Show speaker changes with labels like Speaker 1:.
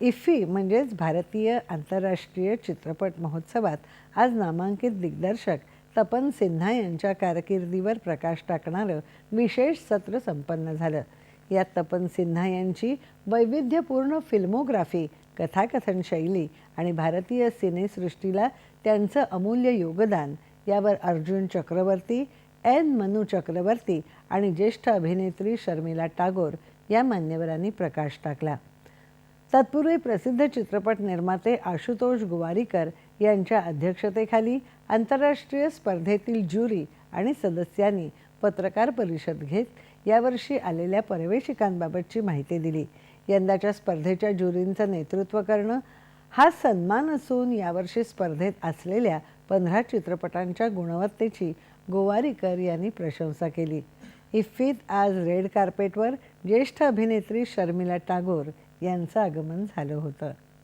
Speaker 1: IFFI म्हणजेच भारतीय आंतरराष्ट्रीय चित्रपट महोत्सवात आज नामांकित दिग्दर्शक तपन सिन्हा यांच्या कारकिर्दीवर प्रकाश टाकणारं विशेष सत्र संपन्न झालं. यात तपन सिन्हा यांची वैविध्यपूर्ण फिल्मोग्राफी कथाकथन शैली आणि भारतीय सिनेसृष्टीला त्यांचं अमूल्य योगदान यावर अर्जुन चक्रवर्ती एन मनू चक्रवर्ती आणि ज्येष्ठ अभिनेत्री शर्मिला टागोर या मान्यवरांनी प्रकाश टाकला. तत्पूर्वी प्रसिद्ध चित्रपट निर्माते आशुतोष गोवारीकर यांच्या अध्यक्षतेखाली आंतरराष्ट्रीय स्पर्धेतील ज्युरी आणि सदस्यांनी पत्रकार परिषद घेत यावर्षी आलेल्या पर्यवेक्षकांबाबतची माहिती दिली. यंदाच्या स्पर्धेच्या ज्युरींचं नेतृत्व करणं हा सन्मान असून यावर्षी स्पर्धेत असलेल्या पंधरा चित्रपटांच्या गुणवत्तेची गोवारीकर यांनी प्रशंसा केली. इफ्फीत आज रेड कार्पेटवर ज्येष्ठ अभिनेत्री शर्मिला टागोर यांचं आगमन झालं होतं.